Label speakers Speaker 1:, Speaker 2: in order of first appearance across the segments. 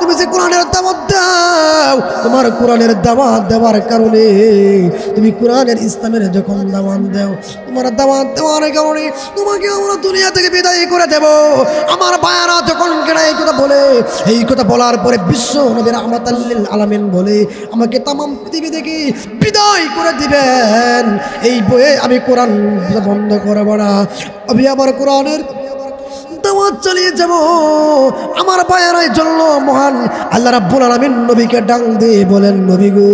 Speaker 1: তুমি কোরআনের দাও, তোমার কোরআনের দেওয়ার কারণে তুমি ইসলামের যখন তোমার কারণে তোমাকে দুনিয়া থেকে বিদায় করে আমার যখন কেনা এই কথা বলে, এই কথা বলার পরে বিশ্ব আলামিন বলে, আমাকে তামাম পৃথিবী থেকে বিদায় করে দিবেন। এই বইয়ে আমি কোরআন বন্ধ করব না। আমি আমার কোরআনের দাওয়াত চালিয়ে যাব। আমার বায়ারাই জন্য মহান। আল্লাহ রাব্বুল আলামিন নবীকে ডাক দিয়ে বলেন, নবী গো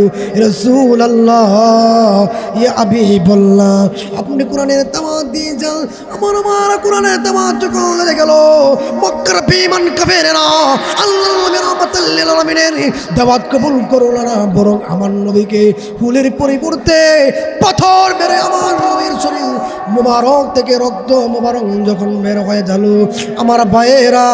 Speaker 1: ইয়া হাবিবাল্লাহ, আপনি কোরআনের দাওয়াত দিয়ে যান। আমার আমার কোরআনের দাওয়াত যখন গেল, মক্কার কাফেরেরা আলামিনের দাওয়াত কবুল করল না। বরং আমার নবীকে ফুলের পরিবর্তে পাথর মেরে আমার মুবারক থেকে রক্ত মুবারক যখন বের হয়ে গেল আমার ভাইয়েরা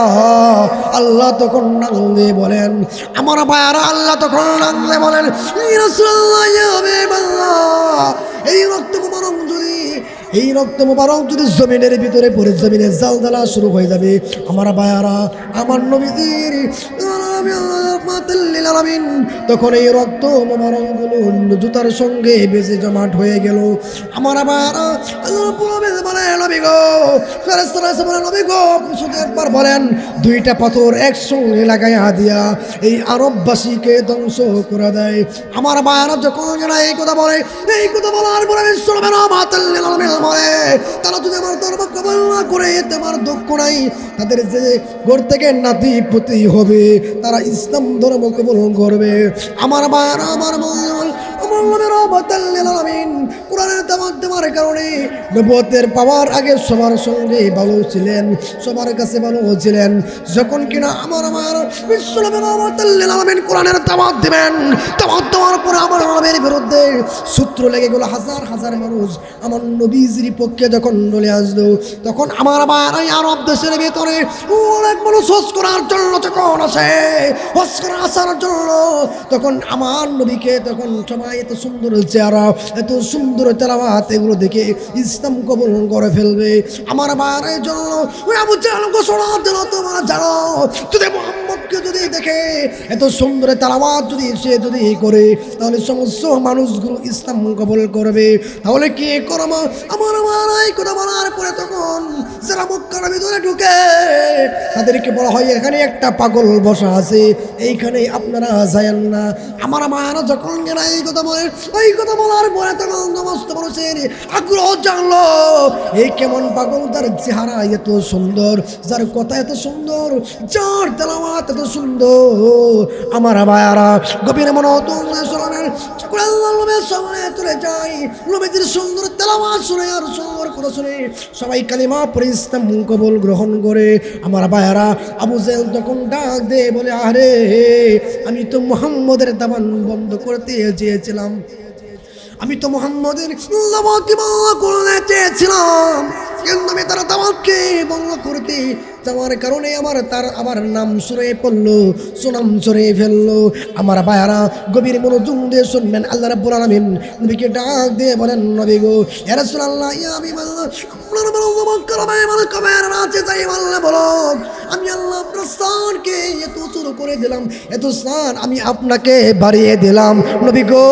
Speaker 1: আল্লাহ তখন নাংলে বলেন আমার ভাইয়েরা আল্লাহ তখন নাংলে বলেন "ইয়া রাসূলুল্লাহ, এই রক্ত মুবারক যদি এই রক্ত মুবারক যদি জমিনের ভিতরে পড়ে জমিনে জাল শুরু হয়ে যাবে। আমার বায়ারা আমার নবীদের তখন এই রক্ত জুতার সঙ্গে বেজে জমাট হয়ে গেল। আমার একবার বলেন, দুইটা পাথর একসঙ্গে লাগাইয়া দিয়া এই আরববাসীকে ধ্বংস করে দেয়। আমার বায়ারা যখন এই কথা বলে, এই কথা বলার পরে বলে, তারা যদি আমার ধর্ম কবল না করে, তোমার দুঃখ নাই। তাদের যে ঘর থেকে নাতি পুতি হবে, তারা ইসলাম করবে। আমার বার আমার বল আমার রহমাতুল্লিল আলামিন। কোরআনের দাওয়াত দেওয়ার কারণে নবুয়তের পাওয়ার আগে সবার সঙ্গে ভালো ছিলেন, সবার কাছে ভালো ছিলেন। যখন কিনা আমার আমার আলামিন কোরআনের দাওয়াত দিবেন দাওয়াত দেওয়ার পরে আমার নবীর বিরুদ্ধে সূত্র লেগে গেল হাজার হাজার মানুষ আমার নবীজির পক্ষে যখন চলে আসলো, তখন আমার আবার এই আরব দেশের ভেতরে অনেক মানুষ হস করার জন্য যখন আসে হস করা আসার জন্য, তখন আমার নবীকে তখন সবাই এত সুন্দর চেহারা, এত সুন্দর তেলাওয়াত, এগুলো দেখে ইসলাম কবল করে ফেলবে। আমার বারের জন্য ওই আবু দিল, তোমরা জানো মোহাম্মদকে যদি দেখে এত সুন্দর যদি সে যদি করে, তাহলে সমস্ত মানুষগুলো ইসলাম কবল করবে। তাহলে কি আমার পরে তখন যারা মক্কার ভিতরে ঢুকে, তাদেরকে বলা হয়, এখানে একটা পাগল বসা আছে, এইখানে আপনারা যায়েন না। আমার আমার যখন এই কথা বলে এই কথা বলার পরে তখন সমস্ত মানুষের আগ্রহ জানলো। এই কেমন পাগল তার চেহারা এত সুন্দর, যার কথা এত সুন্দর, যার তেলাওয়াত এত সুন্দর। আমার ভাইয়ারা, গভীর মনে হতো কবল গ্রহণ করে। আমার তখন ডাক দে বলে, আরে, আমি তো মোহাম্মদের দাবান বন্ধ করতে চেয়েছিলাম। আমি তো মোহাম্মদের চেয়েছিলাম। কিন্তু আমি তার দাওয়াতকে বন্ধ করতে যাওয়ার কারণে আমার তার, আমার নাম সরে পড়ল, সুনাম সরে ফেলল। আমার বায়ারা গভীর মনোযোগ দিয়ে শুনবেন, আল্লাহ রাব্বুল আলামিন নবীকে ডাক দিয়ে বলেন, নবী গো, ইয়া রাসূলুল্লাহ, ইয়া আমি আপনার বলো জবান করবে মানে কবের নাচে যাই বললে বলো। আমি আল্লাহ আপনার স্থানকে এত শুরু করে দিলাম, এত স্থান আমি আপনাকে বাড়িয়ে দিলাম। নবী গো,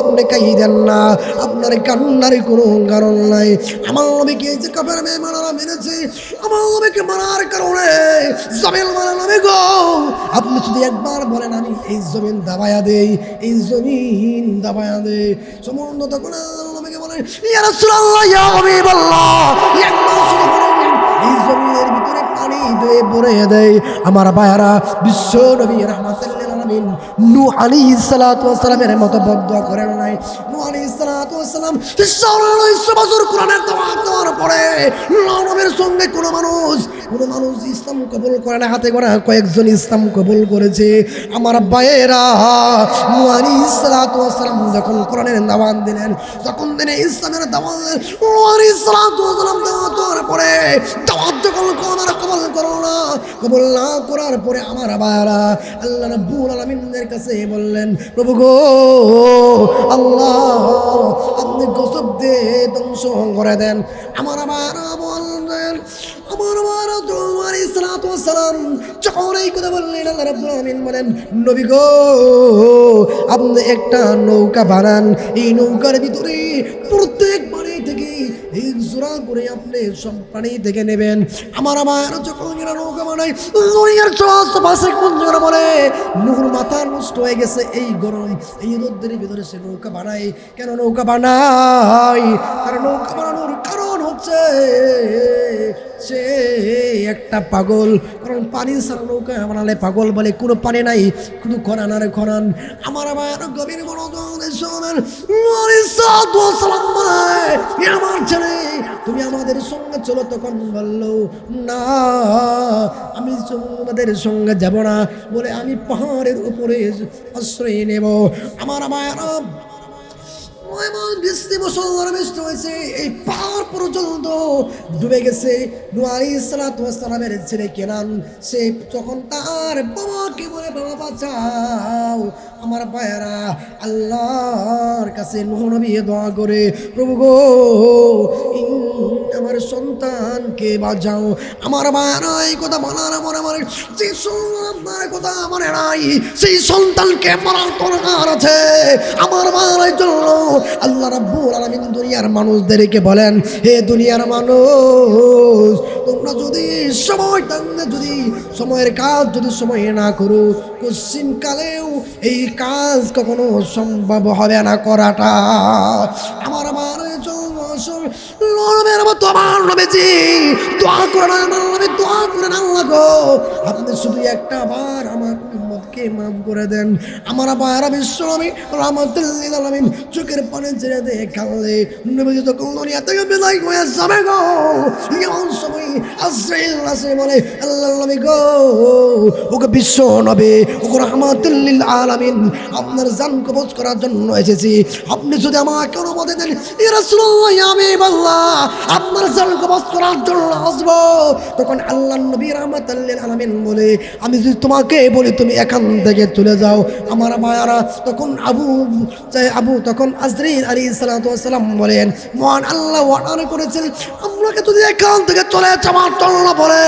Speaker 1: আপনি কাই দেন না, আপনার কান্নার কোনো কারণ নাই। আমার নবীকে যে কাপের মেয়ে মারা মেরেছে আমার নবীকে কারণে জমিন মারা নবী গো। আপনি যদি একবার বলেন, আমি এই জমিন দাবায়া দেই, এই জমিন দাবায়া দেই। সমন্দ তখন নবীকে বলেন, ইয়া রাসূলুল্লাহ, ইয়া হাবিবাল্লাহ। একবার শুধু বলেন, এই জমিনের ভিতরে পানি দিয়ে ভরে দেয় আমার বায়ারা বিশ্ব নবী রহমাতুল্লিল নূ ওয়াস সালামের মতো করেন নাই। নূ আলাইহিস সালাতু ওয়াস বছর কোরআনের দেওয়ার পরে সঙ্গে কোনো মানুষ কোনো মানুষ ইসলাম কবুল করে না, হাতে কয়েকজন ইসলাম কবুল করেছে। আমার বায়েরা নূ আলাইহিস সালাতু ওয়াস যখন কোরআনের দাওয়াত দিলেন তখন তিনি ইসলামের দাওয়াত নূ সালাম দাওয়াত দেওয়ার পরে দাওয়াত যখন আমার কবল করো না। কবল না করার পরে আমার আবার আল্লাহ রাব্বুল আলামিনের কাছে বললেন, প্রভু গো, আল্লাহ, আপনি গসব দিয়ে ধ্বংস করে দেন। আমার বায়ারা বললেন যখন এই কথা বললেন বলেন, নবী গো, আপনি একটা নৌকা বানান। এই নৌকার ভিতরে প্রত্যেক বাড়ি থেকে এই করে আপনি সব পানি থেকে নেবেন। আমার আমার যখন এরা নৌকা বানাই জোড়া বলে, নুর মাথা নষ্ট হয়ে গেছে, এই গরম, এই রোদ্রের ভিতরে সে নৌকা বানায়। কেন নৌকা বানাই কারণ নৌকা বানানোর কারণ হচ্ছে একটা পাগল। কারণ পানি ছাড়া নৌকা বানালে পাগল বলে কোনো পানি নাই। শুধু খরান আর খরান। আমার আমার গভীর মনোযোগ শোনেন। সালাম বলে "এ আমার ছেলে, তুমি আমাদের সঙ্গে চলো। তখন বলল, না, আমি তোমাদের সঙ্গে যাব না। বলে, আমি পাহাড়ের উপরে আশ্রয় নেব। আমার আমার এমন বৃষ্টি মুসলধারে বৃষ্টি হয়েছে, এই পার পর্যন্ত ডুবে গেছে। নুয়ারি সালামের ছেলে কেনান, সে যখন তার বাবাকে বলে, বাবা, বাঁচাও, আমার পায়েরা আল্লাহর কাছে নবী দোয়া করে, প্রভু গো আমার সন্তানকে বাঁচাও। আমার মায়েরা এই কথা বলার আমার আমার যে সন্তানের কথা আমার নাই, সেই সন্তানকে মারার দরকার আছে। আমার মায়ের জন্য আল্লাহ রাব্বুল আলামিন দুনিয়ার মানুষদেরকে বলেন, হে দুনিয়ার মানুষ, তোমরা যদি সময় টানলে যদি সময়ের কাজ যদি সময় না করো কালেও এই কাজ কখনো সম্ভব হবে না করাটা। আমার আমার আপনি শুধু একটা বার আমার উম্মতকে মাফ করে দেন। আমার আবার বিশ্ব আমি রহমতুল্লিল আলামিন চোখের পানে ছেড়ে দিয়ে কাঁদলে। নবীজি তো দুনিয়া থেকে বিদায় হয়ে যাবে গো। এমন সময় আজরাইল আসে বলে আল্লাহ নবী গো ওকে বিশ্ব নবে ওকে রহমতুল্লিল আলামিন, আপনার জান কবজ করার জন্য এসেছি। আপনি যদি আমাকে অনুমতি দেন আমি আল্লাহ আপনার জান কবজ করার জন্য আসব। তখন আল্লাহ নবী রহমতুল্লিল আলামিন বলে, আমি যদি তোমাকে বলি, তুমি এখান থেকে চলে যাও। আমার মায়ারা তখন আবু আবু তখন আজরিন আলী সালাম বলেন, মহান আল্লাহ অর্ডার করেছেন আপনাকে যদি এখান থেকে চলে যাওয়ার জন্য বলে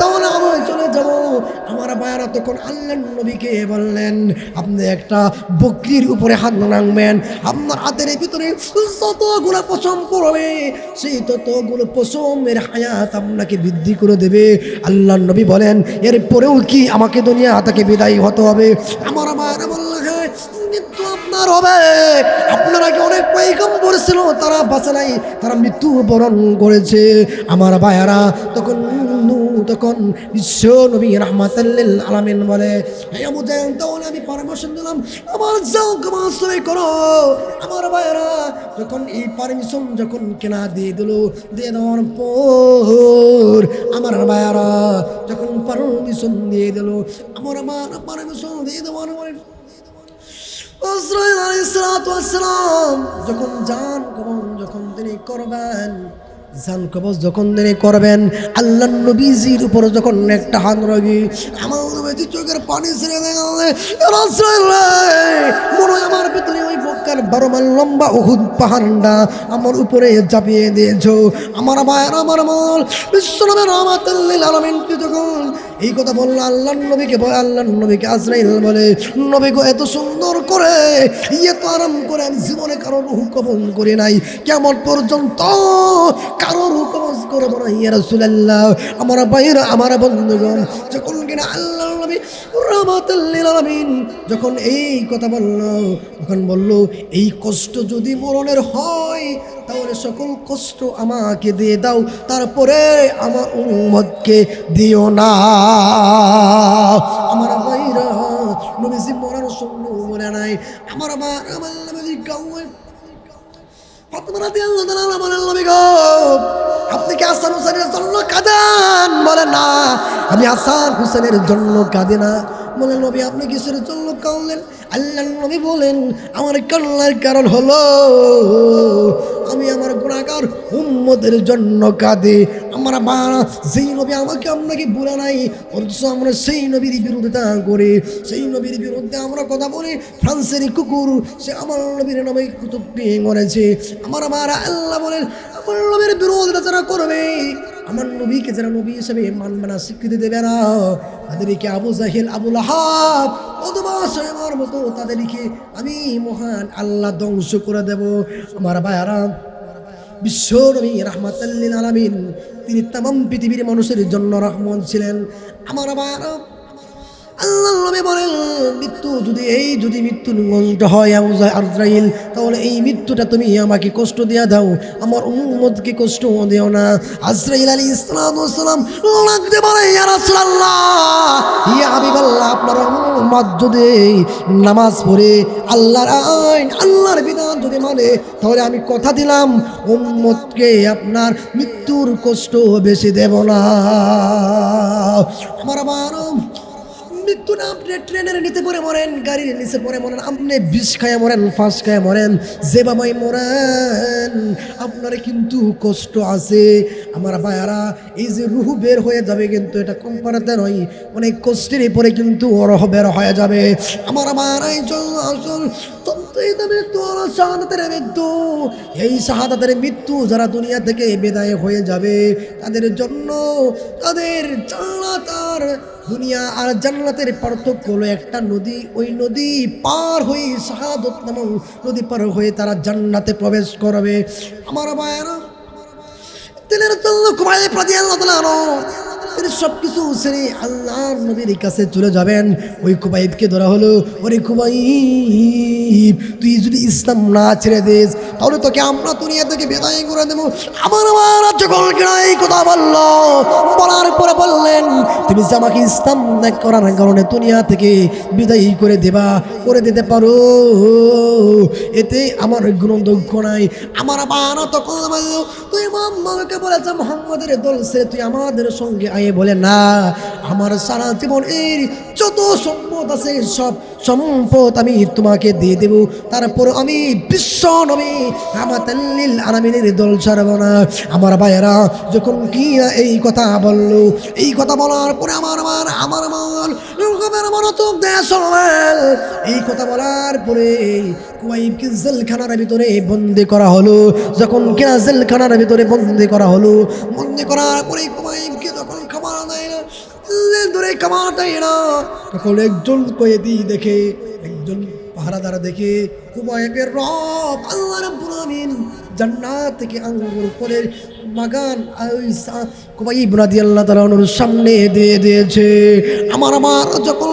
Speaker 1: তাহলে আমি চলে যাব। আমার মায়ারা তখন আল্লাহ নবীকে বললেন, আপনি একটা বকরির উপরে হাত রাখবেন আপনার হাতের ভিতরে যতগুলো পশম পড়বে, সেই ততগুলো পশমের হায়াত আপনাকে বৃদ্ধি করে দেবে। আল্লাহ নবী বলেন, এরপরেও কি আমাকে দুনিয়া থেকে বিদায় হতে হবে? আমার মায়েরা বলল হ্যাঁ মৃত্যু আপনার হবে। আপনার অনেক পৈগম্বর ছিল, তারা বাঁচে নাই, তারা মৃত্যু বরণ করেছে। আমার ভাইয়ারা, তখন তখন বিশ্ব নবী রহমাতাল্লিল আলামিন বলে তাহলে আমি পারমিশন দিলাম, আমার যাও কমাশ্রয় করো। আমার ভাইয়ারা, যখন এই পারমিশন যখন কেনা দিয়ে দিল, দিয়ে দেওয়ার পর আমার ভাইয়ারা যখন পারমিশন দিয়ে দিল, আমার আমার পারমিশন দিয়ে দেওয়ার যখন যান কবন যখন তিনি করবেন জান কবজ যখন তিনি করবেন আল্লাহ নবীজির উপর যখন একটা হাত রোগী আমার নবীজি চোখের পানি মনে আমার ভিতরে ওই বক্কার বারো মাইল লম্বা উহুদ পাহাড়টা আমার উপরে চাপিয়ে দিয়েছ। আমার ভাইয়ের আমার মল বিশ্বনবের রহমাতুল্লিল আলমিনকে যখন এই কথা বলল আল্লাহ নবীকে বলে আল্লাহ নবীকে আজরাইল বলে নবীকে এত সুন্দর করে, এত আরাম করে আমি জীবনে কারোর রুহু কবল করি নাই। কেমন পর্যন্ত কারোর রুহু কবল করব না, ইয়া রাসূলুল্লাহ। আমার ভাইরা আমার বন্ধুগণ, যখন কিনা আল্লাহ যখন এই কথা বলল, তখন বলল, এই কষ্ট যদি মরণের হয়, তাহলে সকল কষ্ট আমাকে দিয়ে দাও, তারপরে আমার উম্মতকে দিও না। আমার ভাইরা নবীজি মরার সঙ্গে মরে নাই। আমার আমার আমার নবীজি বলেন, নবী আপনি কি হাসান হুসেনের জন্য কাঁদেন? বলে না। আমি হাসান হুসেনের জন্য কাঁদে না। বলে, নবী, আপনি কিসের জন্য কাঁদলেন? আল্লাহ নবী বলেন, আমার কান্নার কারণ হলো, আমি আমার গুণাগার উম্মদের জন্য কাঁদে। আমার মা, যেই নবী আমাকে আপনাকে বলে নাই, অথচ আমরা সেই নবীর বিরোধিতা করে, সেই নবীর বিরুদ্ধে আমরা কথা বলি, ফ্রান্সের কুকুর, সে আমার নবীর নামে কুতুব নিয়ে মরেছে। আমার মারা আল্লাহ বলেন আমার নবীর বিরোধিতা যারা করবে, আমার নবীকে যারা নবী হিসেবে মানবে না, স্বীকৃতি দেবে না, তাদেরকে আবু জাহিল আবুল হাব অথবা আমার মতো তাদেরকে আমি মহান আল্লাহ ধ্বংস করে দেব। আমার ভাইয়ারা, বিশ্ব নবী রহমাতাল্লিল আলামিন, তিনি তাম পৃথিবীর মানুষের জন্য রহমত ছিলেন। আমার আবার আল্লাহ মৃত্যু যদি এই যদি হয় তাহলে এই মৃত্যুটা তুমি আমাকে কষ্ট দিয়া দাও। আমার উম্মতকে কষ্ট দিও না। আলী আপনার যদি নামাজ পড়ে, আল্লাহর আইন, আল্লাহর বিধান যদি মানে তাহলে আমি কথা দিলাম, উম্মতকে আপনার মৃত্যুর কষ্ট বেশি দেব না। আমার আবার মৃত্যু না আপনি ট্রেনের নিচে পড়ে মরেন, গাড়ির নিচে পড়ে মরেন আপনি বিষ খায় মরেন, ফাঁস খায় মরেন, যে বাবাই মরেন, আপনার কিন্তু কষ্ট আছে। আমার ভাইয়ারা, এই যে রুহু বের হয়ে যাবে কিন্তু এটা কম পারাতে নয়, অনেক কষ্টের পরে কিন্তু অরহ বের হয়ে যাবে। আমার চল আসল মৃত্যু। এই শাহাদাতের মৃত্যু যারা দুনিয়া থেকে বিদায় হয়ে যাবে, তাদের জন্য তাদের জান্নাত দুনিয়া আর জান্নাতের পার্থক্য হলো একটা নদী। ওই নদী পার হয়ে শাহাদত নামক নদী পার হয়ে তারা জান্নাতে প্রবেশ করবে। আমার ভাইয়েরা, তেলের জন্য কুমারে প্রতি তিনি সব কিছু ছেড়ে আল্লাহর নবীর কাছে চলে যাবেন। ওই কুবাইবকে ধরা হলো, ওরে কুবাইব, তুই যদি ইসলাম না ছেড়ে দিস, তাহলে তোকে আমরা দুনিয়া থেকে বেদায় করে দেবো। আমার আমার যখন কিনা কথা বলল, বলার পরে বললেন, তুমি যে আমাকে ইসলাম ত্যাগ করার কারণে দুনিয়া থেকে বিদায়ী করে দেবা, করে দিতে পারো। এতে আমার কোনো দুঃখ নাই, আমার আবার তখন তুই মোহাম্মদকে বলেছে, মোহাম্মদের দল সে তুই আমাদের সঙ্গে আয়ে বলে, না, আমার সারা জীবন এর যত সম্পদ আছে, সব সম্পদ আমি তোমাকে দিয়ে দেব। তারপর আমি বিশ্ব নবী আমাতাল্লিল আরামিনের দল ছাড়ব না। আমার ভাইয়েরা, যখন কি এই কথা বলল, এই কথা বলার পরে আমার আমার আমার মনোযোগ দেশ এই কথা বলার পরে কুয়াইবকে জেলখানার ভিতরে বন্দি করা হলো। যখন কিনা জেলখানার ভিতরে বন্দি করা হলো, বন্দি করার পরে কুয়াইবকে ধরে কামাটাই না তখন একজন কয়েদি দেখে, একজন পাহারাদার দেখে কুমায়েবের রব, আল্লাহ রাব্বুল আমিন জান্নাত থেকে আঙ্গুর ফলের বাগান কুবাই রাদিয়াল্লাহু আল্লাহ তাআলার সামনে দিয়ে দিয়েছে। আমার আমার যখন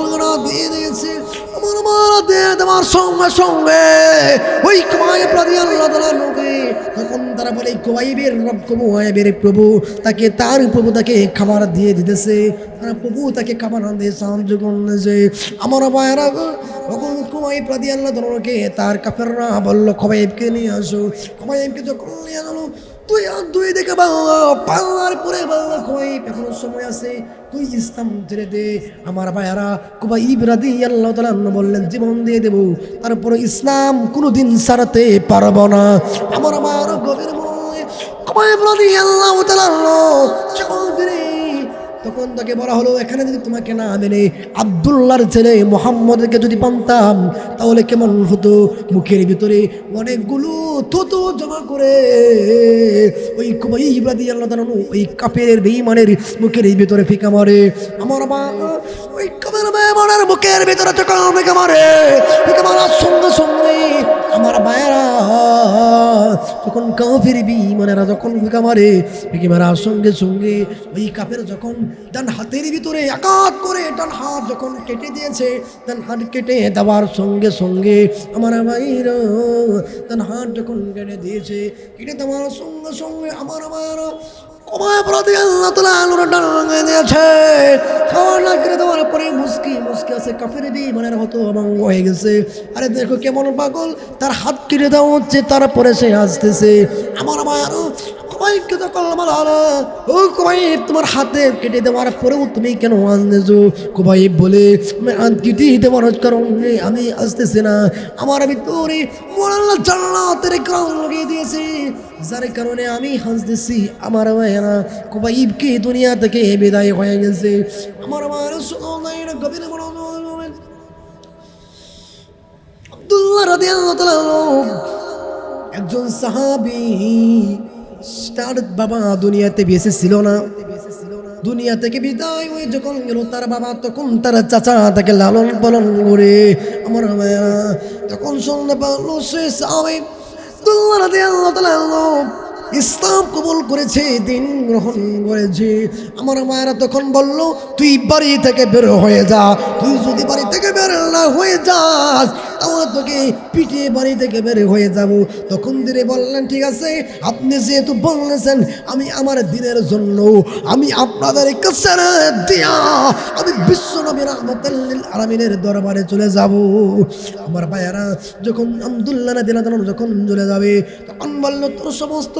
Speaker 1: প্রভু তাকে তার প্রভু তাকে খাবার দিয়ে দিতেছে। তারা প্রভু তাকে খাবার দিয়ে সাহায্য করতেছে। আমার ভাইয়েরা তখন কুমাইব রাদিয়াল্লাহু তাআলাকে তার কাফেররা বলল কুমাইবকে নিয়ে আসো। কুমাইবকে যখন নিয়ে গেল তুই দুই দেখে বাংলা বাংলার পরে বাংলা কই? এখনও সময় আছে, তুই ইসলাম ছেড়ে দে। আমার ভাইয়ারা কুবা ইবরাদি আল্লাহ তালা বললেন, জীবন দিয়ে দেবো। তারপরে ইসলাম কোনোদিন সারাতে পারব না। আমার মায়ের গভীর মনে কুবা ইবরাদি আল্লাহ তালা যখন ফিরে তখন তাকে বলা হলো, এখানে যদি তোমাকে না মেনে আবদুল্লাহর ছেলে মোহাম্মদকে যদি পানতাম, তাহলে কেমন হতো? মুখের ভিতরে অনেকগুলো থুতু জমা করে ওই কুমাই ইব্রাদি আল্লাহ ওই কাপের বেঈমানের মুখের ভিতরে ফিকা মারে। আমার মা, ওই কাপের বেঈমানের মুখের ভিতরে যখন ফিকা মারে, ফিকা মারার সঙ্গে সঙ্গে আমার ভাইয়েরা যখন কাফের বেঈমানেরা যখন ফিকা মারে ফিকা মারার সঙ্গে সঙ্গে ওই কাপের যখন ডান হাতের ভিতরে আঘাত করে, ডান হাত যখন কেটে দিয়েছে, ডান হাত কেটে দেওয়ার সঙ্গে সঙ্গে আমার ভাইরা ডান হাত যখন কেটে দিয়েছে, কেটে দেওয়ার সঙ্গে সঙ্গে আমার আমার দিয়েছে। খাওয়ার না খেলে দেওয়ার পরে মুসকি মুসকি আছে, কাফের মনের হতো অমঙ্গ হয়ে গেছে। আরে দেখো কেমন পাগল, তার হাত কেটে দেওয়া হচ্ছে, তারপরে সে হাসতেছে। আমার আমার কুমাইবকে তো করলাম আলা ও কুমাইব তোমার হাতে কেটে দেওয়ার পরেও তুমি কেন আনতেছো কুমাইব বলে কেটে দেওয়ার আমি আসতেছি না। আমার ভিতরে মোরাল্লা জান্নাতের কারণ লাগিয়ে দিয়েছে। যার কারণে আমি হাসতেছি, আমার ভাইয়েরা কুমাইবকে দুনিয়া থেকে বিদায় হয়ে গেছে? আমার আমার সোনাইয়ের গভীর আব্দুল্লাহ রাদিয়াল্লাহু একজন সাহাবী তার বাবা দুনিয়াতে বেঁচে ছিল না। দুনিয়া থেকে বিদায় হয়ে যখন গেল, তার বাবা তখন তার চাচা তাকে লালন পালন করে। আমার মায়েরা তখন শুনতে পারল সে ইসলাম কবুল করেছে, দিন গ্রহণ করেছে। আমার মায়েরা তখন বলল, তুই বাড়ি থেকে বের হয়ে যা, তুই যদি বাড়ি থেকে বের না হয়ে যাস তাহলে তোকে পিটিয়ে বাড়ি থেকে বের হয়ে যাব। তখন তিনি বললেন, ঠিক আছে, আপনি যেহেতু বলেছেন আমি আমার দিনের জন্য, আমি আপনাদের কাছে দিয়া, আমি বিশ্ব নবীর রহমতুল্লিল আলমিনের দরবারে চলে যাব। আমার ভাইয়ারা, যখন আবদুল্লাহ দিলা যখন চলে যাবে, তখন বলল, তোর সমস্ত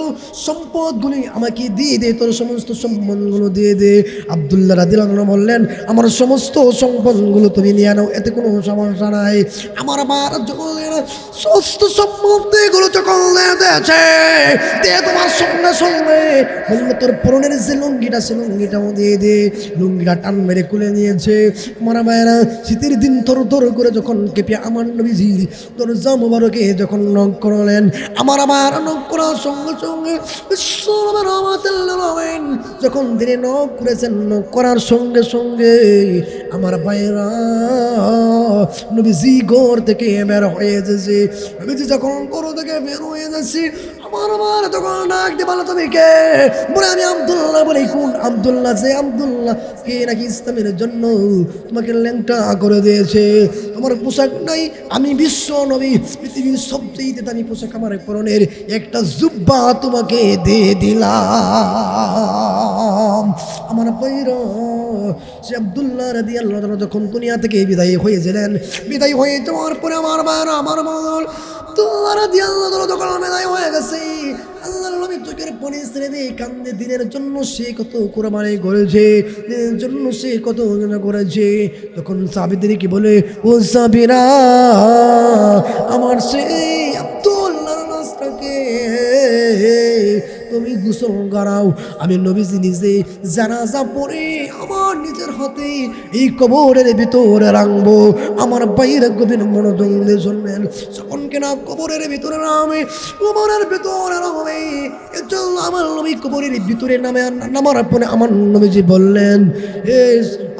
Speaker 1: সম্পদগুলি আমাকে দিয়ে দে, তোর সমস্ত সম্পদগুলো দিয়ে দে। আবদুল্লাহ রাদিল্লাহ বললেন, আমার সমস্ত সম্পদগুলো তুমি নিয়ে নাও, এতে কোনো সমস্যা নাই। আমার আমার যখন এরা সমস্ত সম্পদগুলো যখন দিয়েছে। দিয়ে তোমার সঙ্গে সঙ্গে বলল তোর পরনের যে লুঙ্গিটা, সে লুঙ্গিটাও দিয়ে দে। লুঙ্গিটা টান মেরে খুলে নিয়েছে। আমার মায়েরা, শীতের দিন থর থর করে যখন কেঁপে আমার নবীজির তোর জামুবারকে যখন নখ করলেন, আমার আবার নখ করার সঙ্গে সঙ্গে যখন তিনি নখ করেছেন, নখ করার সঙ্গে সঙ্গে আমার ভাইরা নবীজি ঘর থেকে বের হয়ে যাচ্ছে নবীজি যখন ঘর থেকে বের হয়ে যাচ্ছে আমার আমার তখন ডাক দিয়ে বলো, তুমি কে? বলে, আমি আব্দুল্লাহ বলে, কোন আব্দুল্লাহ? যে আব্দুল্লাহ। কে নাকি ইসলামের জন্য তোমাকে ল্যাংটা করে দিয়েছে। আমার পোশাক নাই, আমি বিশ্ব নবী। পৃথিবীর সবচেয়ে দামি পোশাক আমার পরনের একটা জুব্বা তোমাকে দিয়ে দিলাম। আমার পৈর সে আবদুল্লাহ রাদি আল্লাহ তালা যখন দুনিয়া থেকে বিদায় হয়েছিলেন, বিদায় হয়ে যাওয়ার পরে আমার বার আমার মল তোমার রাদি আল্লাহ তালা যখন বিদায় হয়ে গেছে আল্লাহ চোখের দিনের জন্য সে কত করেছে সে কত করেছে। তখন বলে সাবিরা, আমার সেই আব্দুল্লাহ তুমি গোসল করাও আমি নবীজি নিজে জানাজা পরে আমার নিজের হাতে এই কবরের ভিতরে রাখব। আমার বাইরে গভীর দিয়ে শুনবেন। যখন কিনা কবরের ভিতরে নামে, কবরের ভিতরে নামে এর জন্য আমার নবী কবরের ভিতরে নামে, নামার পরে আমার নবীজি বললেন, হে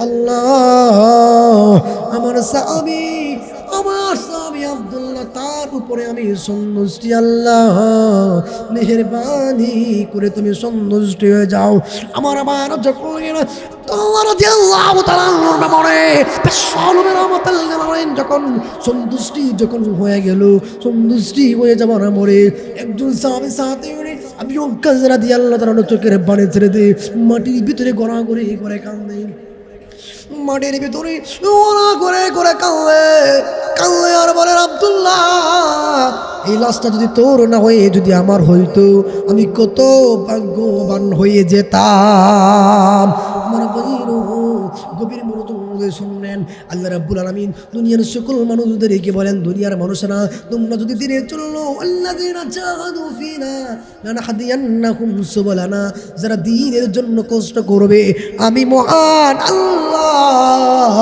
Speaker 1: আল্লাহ, আমার সাহাবি আমার স্বামী আব্দুল্লাহ, তার উপরে আমি সন্তুষ্টি, আল্লাহ, মেহরবানি করে তুমি সন্তুষ্টি হয়ে যাও। আমার আবার যখন যখন সন্তুষ্টি যখন হয়ে গেল, সন্তুষ্টি হয়ে যাওয়ার পরে একজন সাহাবী সাথে আমি অজ্ঞান রাদি আল্লাহ তাআলা চোখের পানি ছেড়ে দিয়ে মাটির ভিতরে গড়াগড়ি করে কান্দে। মাটির ভিতরে ওরা করে করে কাঁদলে কাঁদলে আর বলে, আবদুল্লাহ, এই লাশটা যদি তোর না হয়ে যদি আমার হইতো, আমি কত ভাগ্যবান হয়ে যেতাম। আমার গভীর মনোযোগ শুনলেন। আল্লাহ রাব্বুল আলামিন দুনিয়ার সকল মানুষদেরকে বলেন, দুনিয়ার মানুষেরা, তোমরা যদি দিনে চলল ফিনা যারা দিনের জন্য কষ্ট করবে, আমি মহান আল্লাহ,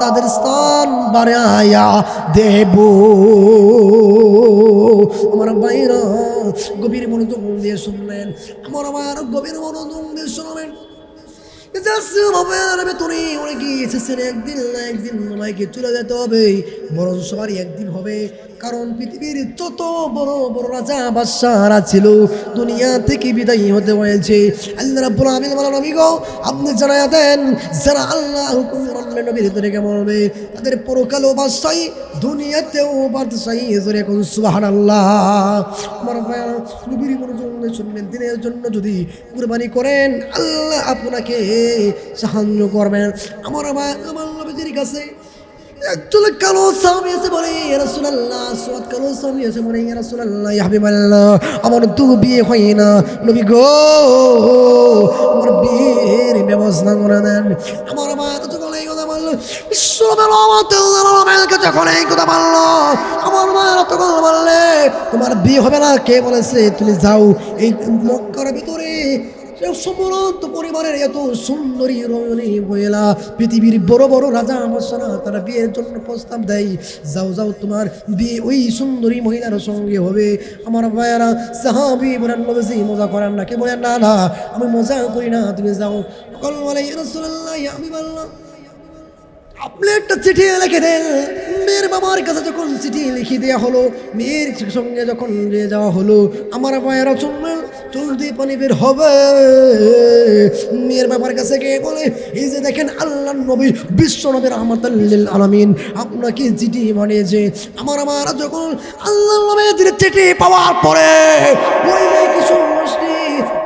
Speaker 1: তাদের স্থান বাড়াইয়া দেব। আমার বাইরা গভীর মনোযোগ দিয়ে শুনলেন। আমার আমার গভীর মনোযোগ দিয়ে শুনবেন ভেতরে অনেকে এসেছেন একদিন না একদিন আমাকে চলে যেতে হবে। বরং সবারই একদিন হবে। কারণ পৃথিবীর যত বড় বড় রাজা বাদশাহরা ছিল, দুনিয়া থেকে বিদায়ী হতে হয়েছে। আল্লাহ রাব্বুল আমিন বলেন, নবী গো, আপনি জানায়া দেন, যারা আল্লাহ হুকুম মানবে নবীর কেমন হবে তাদের পরকালও বাদশাহী, দুনিয়াতেও বাদশাহী জোরে এখন সুবহানাল্লাহ। আমার ভাইয়া, নবীর দিয়ে শুনবেন, দিনের জন্য যদি কুরবানি করেন, আল্লাহ আপনাকে সাহায্য করবেন। আমার ভাই, আমার নবীজির কাছে একজন কালো স্বামী আছে বলে রাসূলুল্লাহ, সোয়াদ কালো স্বামী আছে বলে রাসূলুল্লাহ, ইয়া হাবিবাল্লাহ, আমার তো বিয়ে হয় না। নবী গো, আমার বিয়ের ব্যবস্থা করে দেন। আমার মা যখন এই কথা বলল বিশ্ববের আমাকে যখন এই কথা বলল, আমার মা তখন বললে, তোমার বিয়ে হবে না? কে বলেছে, তুমি যাও, এই মক্কার ভিতরে সমরন্ত পরিবারের এত সুন্দরী রমণী মহিলা, পৃথিবীর বড় বড় রাজা মশারা তারা বিয়ের জন্য প্রস্তাব দেয়, যাও যাও তোমার বিয়ে ওই সুন্দরী মহিলার সঙ্গে হবে। আমার ভাইয়ারা, সাহাবি বলেন, নবজি, মজা করেন না, কে বলেন? না না, আমি মজা করি না, তুমি যাও। কল বলে, "ইয়া আমি বললাম, আপনি একটা চিঠি লিখে দেন মেয়ের বাবার কাছে যখন চিঠি লিখে দেওয়া হলো, মেয়ের সঙ্গে যখন নিয়ে যাওয়া হলো, আমার মায়েরা চলবেন চলতে পানি বের হবে। মেয়ের বাবার কাছে গিয়ে বলে, এই যে দেখেন আল্লাহ নবী, বিশ্ব নবীর রহমতুল্লিল আলমিন, আপনাকে চিঠি বানিয়েছে। আমার আমার যখন আল্লাহ নবীর চিঠি পাওয়ার পরে ওই কিছু মুসলিম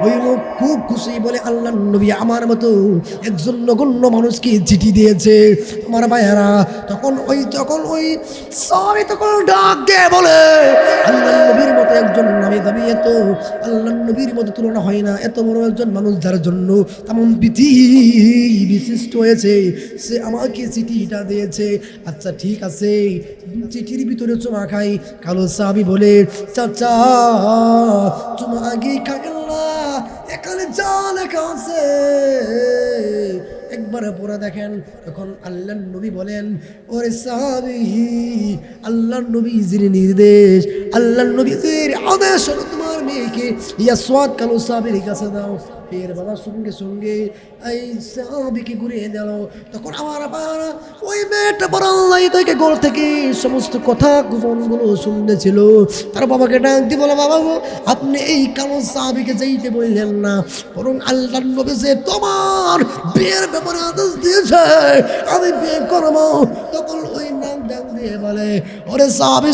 Speaker 1: ওই লোক খুব খুশি বলে, আল্লাহ নবী আমার মতো একজন নগণ্য মানুষকে চিঠি দিয়েছে। আমার ভাইয়ারা তখন ওই তখন ওই সবাই তখন ডাক দিয়ে বলে, আল্লাহ নবীর মতো একজন নামে দাবি এত, আল্লাহ নবীর মতো তুলনা হয় না। এত বড় একজন মানুষ যার জন্য তেমন বিধি বিশিষ্ট হয়েছে, সে আমাকে চিঠিটা দিয়েছে। আচ্ছা ঠিক আছে, চিঠির ভিতরে চুমা খাই। কালো সাবি বলে, চাচা, চুমা আগে খাগেন না এখানে যা লেখা আছে একবার পরে দেখেন, তখন আল্লাহ নবী বলেন, ওরে সাবিহি আল্লাহ নবীজির নির্দেশ আল্লাহ নবীজির আদেশ তোমার মেয়েকে, ইয়া সোয়াদ কালো সাবির কাছে দাও। এর বাবা, সঙ্গে সঙ্গে এই সাহাবিকে ঘুরিয়ে দিল। তখন আমার আবার ওই মেয়েটা বড় আল্লাহ থেকে গোল থেকে সমস্ত কথা গুলো শুনতেছিল। তার বাবাকে ডাক দিয়ে বলে, বাবা আপনি এই কালো সাহাবিকে যাইতে বললেন না, বরং আল্লাহ নবী যে তোমার বিয়ের ব্যাপারে আদেশ দিয়েছে, আমি বিয়ে করব। তখন ওই দিয়ে বলে, ওরে সাহাবি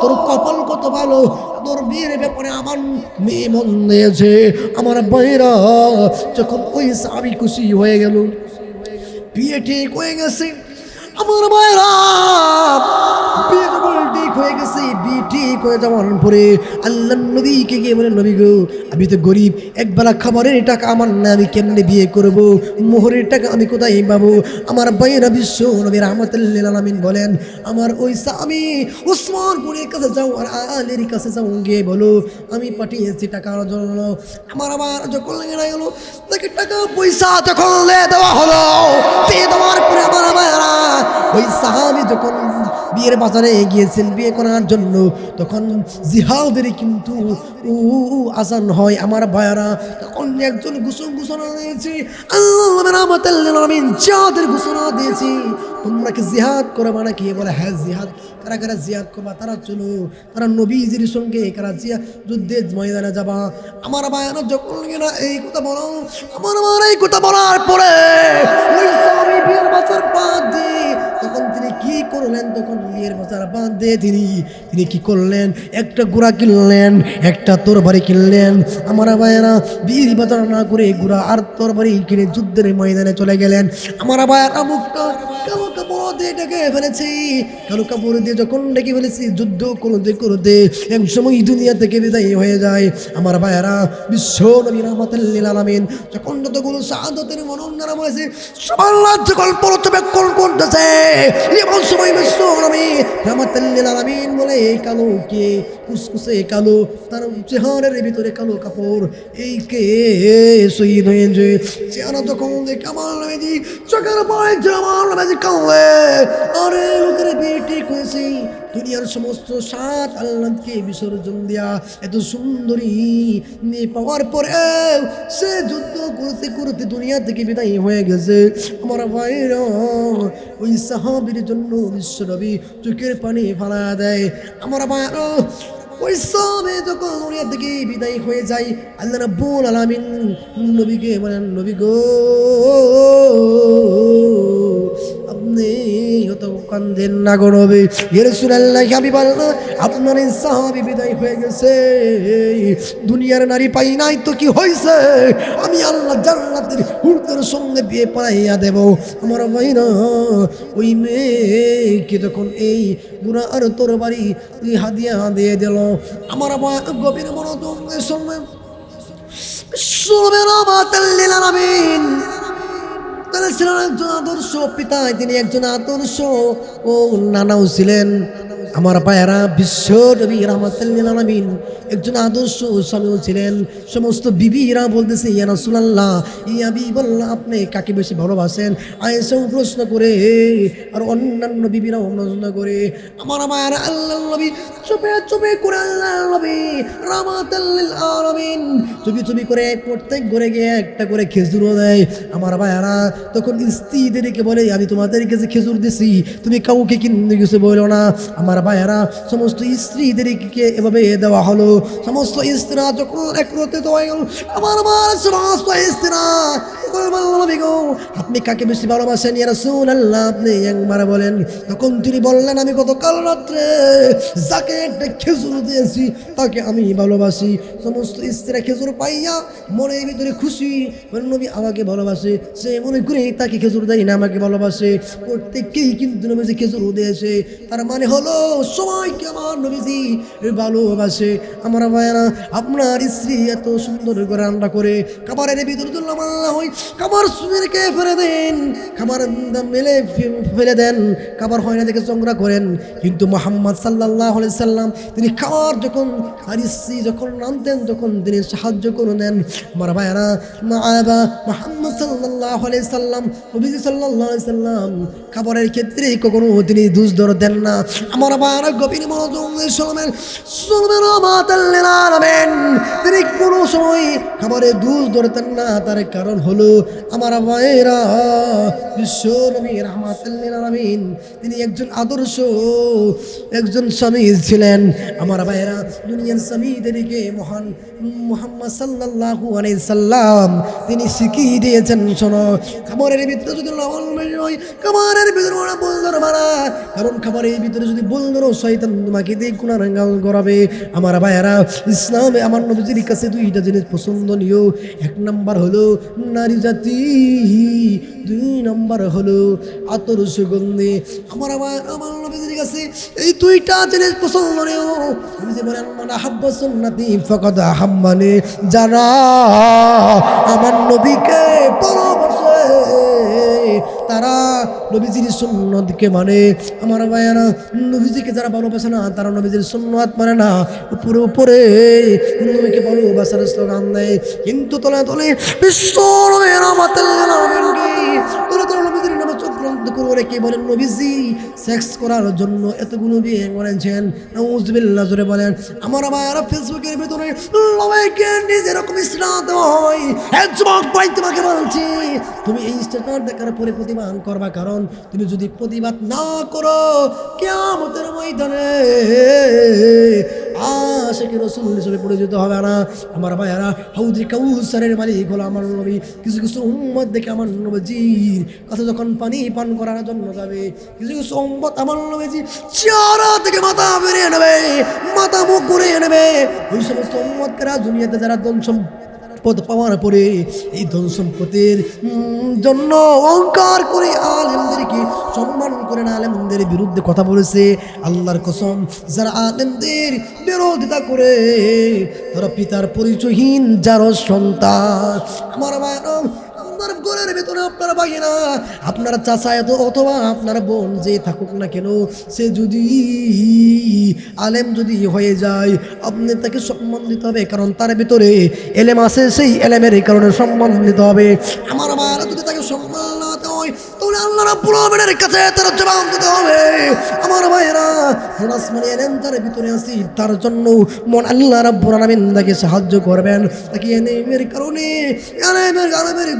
Speaker 1: তোর কপাল কত ভালো? তোর বিয়ের ব্যাপারে আমার মেয়ে মন দিয়েছে। আমার বাইরা যখন ওই সাহাবি খুশি হয়ে গেল, বিয়ে ঠিক হয়ে গেছে। আমার মায়েরা ঠিক হয়ে গেছে, বিয়ে ঠিক হয়ে যাওয়ার পরে আল্লাহ নবীকে গিয়ে বলে, নবী গো, আমি তো গরিব, একবেলা খাবারের টাকা আমার না, আমি কেমনে বিয়ে করব? মোহরের আমি কোথায় পাবো? আমার বাইরা বিশ্ব নবী রহমতুল্লিল আলমিন বলেন, আমার ওই স্বামী উসমান কাছে যাও আর আলের কাছে যাও, গিয়ে বলো, আমি পাঠিয়েছি টাকার জন্য। আমার আবার যখন লেগে গেল, তাকে টাকা পয়সা যখন দেওয়া হলো দেওয়ার পরে আমার মায়েরা ওই সাহাবি যখন বিয়ের বাজারে গিয়েছেন, বিয়ে করার জন্য, তখন জিহাদের কিন্তু উ আজান হয়। আমার ভাইয়ারা, তখন একজন ঘোষণা ঘোষণা দিয়েছি রহমতুল্লাহ যাদের ঘোষণা দিয়েছি। তোমরা কি জিহাদ করবা নাকি? বলে হ্যাঁ জিহাদ। কারা কারা জিহাদ করবা? তারা চলো। তারা নবীজির সঙ্গে, কারা জিয়া যুদ্ধের ময়দানে যাবা। আমার ভাইয়ারা যখন কিনা এই কথা বলো। আমার আমার এই কথা বলার পরে ওই দিয়ে তিনি। তিনি কি করলেন? একটা গুড়া কিনলেন, একটা তরবারি কিনলেন। আমার ভাইয়েরা, বীর বাজার না করে গুড়া আর তরবারি কিনে যুদ্ধের ময়দানে চলে গেলেন। আমার ভাইয়েরা কাপড় দিয়ে ডেকে ফেলেছি। কালো কাপড় দিয়ে যখন ডেকে ফেলেছি, যুদ্ধ করতে করতে এক সময় দুনিয়া থেকে বিদায় হয়ে যায়। আমার ভাইয়েরা, বিশ্ব নবী রহমতুল্লিল আলমিন, যখন যতগুলো সাদতের মনন্দারা বলেছে, সবার গল্প পর্যবেক্ষণ করতেছে এমন সময় বিশ্ব নবী রহমতুল্লিল আলমিন বলে, এই কালো কে? কুসকুসে কালো, তার চেহারের ভিতরে কালো কাপড়। এই কে? শহীদ হয়েছে চেহারা যখন দেখে আমার নবীজি চোখের পরে আমার নবীজি কাঁদে আরে লোকের বিয়ে ঠিক দুনিয়ার সমস্ত সাত আল্লাহকে বিসর্জন দেয়া এত সুন্দরী পাওয়ার পরে সে যুদ্ধ করতে করতে দুনিয়া থেকে বিদায় হয়ে গেছে। আমার ভাইরা, ওই সাহাবির জন্য বিশ্বনবী চোখের পানি ফালা দেয়। আমার ভাইরা ওই সবে যখন দুনিয়া থেকে বিদায় হয়ে যায়, আল্লাহ রাব্বুল আলামিন নবীকে বলেন, নবী গো আপনি হত কান্দেন না গো নবী ইয়া রাসূলুল্লাহ হাবিব আল্লাহ আপনার সাহাবী বিদায় হয়ে গেছে। দুনিয়ার নারী পাই নাই তো কি হয়েছে আমি আল্লাহ জান্নাতের হুরদের সঙ্গে বিয়ে পাইয়া দেব। আমার ভাই না ওই মেয়েকে তখন এই বুড়া আর তোর বাড়ি তুই হাদিয়া দিয়ে দিল, আমার গভীর মনোযোগের সঙ্গে শুনবেন। আমার তাল্লিল আলামিন। তাহলে ছিলেন একজন আদর্শ পিতা, তিনি একজন আদর্শ ও নানাও ছিলেন। আমার পায়েরা বিশ্ব নবী রহমতুল্লিল আলমিন একজন আদর্শ স্বামীও ছিলেন। সমস্ত বিবিরা বলতেছে, ইয়া রাসূলুল্লাহ, ইয়া বিবল্লাহ আপনি কাকে বেশি ভালোবাসেন? আয়েশাও প্রশ্ন করে, আর অন্যান্য বিবিরাও প্রশ্ন করে, আমার মায়েরা আল্লাহ নবী, চুপে চুপে করে আল্লাহ নবী রহমতুল্লিল আলমিন। চুপি চুপি করে প্রত্যেক ঘরে গিয়ে একটা করে খেজুরও দেয়। আমার ভাইয়ারা তখন স্ত্রীদেরকে বলে, আমি তোমাদেরকে যে খেজুর দিছি। তুমি কাউকে কিনতে কিছু বলো না। আমার ভাইয়ারা সমস্ত স্ত্রীদেরকে এভাবে দেওয়া হলো। সমস্ত স্ত্রীরা যখন একরতে দেওয়া গেল, আমার আমার সমস্ত স্ত্রীরা তখন বলল, "নবী গো, আপনি কাকে বেশি ভালোবাসেন? ইয়া রাসূলুল্লাহ আপনি একবার বলেন। তখন তিনি বললেন আমি গতকাল রাত্রে যাকে একটা খেজুর দিয়েছি তাকে আমি ভালোবাসি। সমস্ত স্ত্রীরা খেজুর পাইয়া মনের ভিতরে খুশি। বলে, নবী আমাকে ভালোবাসে সে মনে করে তাকে খেজুর দেয় না আমাকে ভালোবাসে। প্রত্যেককেই কিন্তু নবীজি খেজুর দিয়েছে। তার মানে হলো সবাইকে আমার নবীজি ভালোবাসে। আমার ভাইয়ারা আপনার স্ত্রী এত সুন্দর করে রান্না করে খাবারের ভিতরে তুললাম আল্লাহ হয় খাবার সুমিরকে ফেলে দেন? খাবার মেলে ফেলে দেন। খাবার হয় না দেখে চংরা করেন। কিন্তু মোহাম্মদ সাল্লাহ সাল্লাম, তিনি খাবার যখন স্ত্রী যখন রানতেন তখন তিনি সাহায্য করে দেন আমার ভাইয়ারা, মা আবা মোহাম্মদ সাল্লাহ সাল্লাম, নবীজি সাল্লাহ সাল্লাম, খাবারের ক্ষেত্রে কখনো তিনি দুষ ধর দেন না। আমার ভাইয়ারা, গভীর মনোযোগ দিয়ে শুনবেন। শুনবেন, ও মাতাল্লিল আলামিন। তিনি কোনো সময় খাবারে দুষ ধরতেন না। তার কারণ হলো আমার ভাইয়েরা বিশ্ব নবী রহমাতাল্লিল তিনি একজন আদর্শ, একজন স্বামী ছিলেন। আমার ভাইয়েরা, দুনিয়ার স্বামীদেরকে মহান মোহাম্মদ সাল্লাল্লাহু আলাইহি সাল্লাম, তিনি শিখিয়ে দিয়েছেন, শোনো, খাবারের ভিতরে যদি লবণ খাবারের ভিতরে ওরা বলদর মারা। কারণ খাবারের ভিতরে যদি বলদর শয়তান তোমাকে দিয়ে গুণারাঙ্গাল করাবে। আমার ভাইয়েরা, ইসলামে আমার নবীজির কাছে দুইটা জিনিস পছন্দনীয়। এক নাম্বার হলো, নারী জাতি, দুই নম্বর হলো আতর সুগন্ধি আমার আমার আমার নবীজির কাছে এই দুইটা জিনিস পছন্দ নেও আমি যে বলেন মানে হাব্বা সুন্নাতি ফাকাদ আহাম্মানে। যারা আমার নবীকে ভালোবাসে তারা নবীজির সুন্নতকে মানে আমার ভাইয়ারা, নবীজিকে যারা ভালোবাসে না, তারা নবীজির সুন্নত মানে না। উপরে উপরে, নবীকে ভালোবাসার স্লোগান দেয়। কিন্তু তলে তলে বিশ্ব নবীর তলে তলে নবীজির নামে চক্রান্ত করে রেখে বলেন? নবীজি সেক্স করার জন্য এতগুলো বিয়ে করেছেন। উজবিল্লা জোরে বলেন। আমার আমার ফেসবুকের ভিতরে নবীকে নিজের রকম স্নাত হয়। এক যুবক ভাই তোমাকে বলছি, তুমি এই স্টেটমেন্ট দেখার পরে প্রতিবাদ করবা, কারণ তুমি যদি প্রতিবাদ না করো কেমতের ময়দানে আশেকে রসুল হিসেবে পরিচিত হবে না আমার ভাইয়ারা হাউদি কাউসারের মালিক হলো আমার নবী। কিছু কিছু উম্মত দেখে আমার নবজির কথা যখন পানি পান করার জন্য যাবে, কিছু কিছু উম্মত আমার নবজি চেহারা থেকে মাথা বেরিয়ে নেবে, মাথা মুখ ঘুরে নেবে। ওই সমস্ত উম্মতকেরা দুনিয়াতে যারা ধন সম্পদ পাওয়ার পরে এই ধন সম্পদের জন্য অহংকার করে আলেমদেরকে সম্মান করে না আলেমদের বিরুদ্ধে কথা বলেছে। আল্লাহর কসম, যারা আলেমদের বিরোধিতা করে, তারা পিতার পরিচয়হীন যার সন্তান। আমার মায়ের আপনার ঘরের ভেতরে আপনার বাগিনা আপনার চাচা এত, অথবা আপনার বোন যে থাকুক না কেন, সে যদি আলেম যদি হয়ে যায়, আপনি তাকে সম্মান দিতে হবে, কারণ তার ভিতরে এলেম আছে, সেই এলেমের কারণে সম্মান দিতে হবে। আমার মায়েরা যদি তাকে সম্মান না হয় তাহলে আল্লাহ রাব্বুল আলামিনের কাছে তার জবাব দিতে হবে। আমার এলেম তার ভিতরে আছি, তার জন্য মন আল্লাহ রাব্বুল আলামিন তাকে সাহায্য করবেন। তাকে কারণে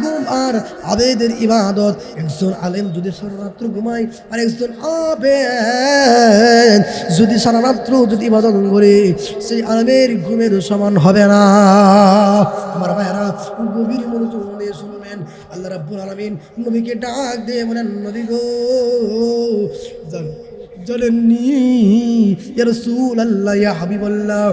Speaker 1: ঘুম আর আবেদের ইবাদত। একজন আলেম যদি সারা রাত্র ঘুমায় আর একজন আবেদ যদি সারা রাত্র যদি ইবাদত করে, সেই আলেমের ঘুমের সমান হবে না। আমার ভাইয়েরা, গভীর মনোযোগ দিয়ে শুনবেন আল্লাহ রাব্বুল আলমিন নবীকে ডাক দিয়ে বলেন, নবী গো জলেন জানেননি ইয়া রাসূলুল্লাহ, ইয়া হাবিবাল্লাহ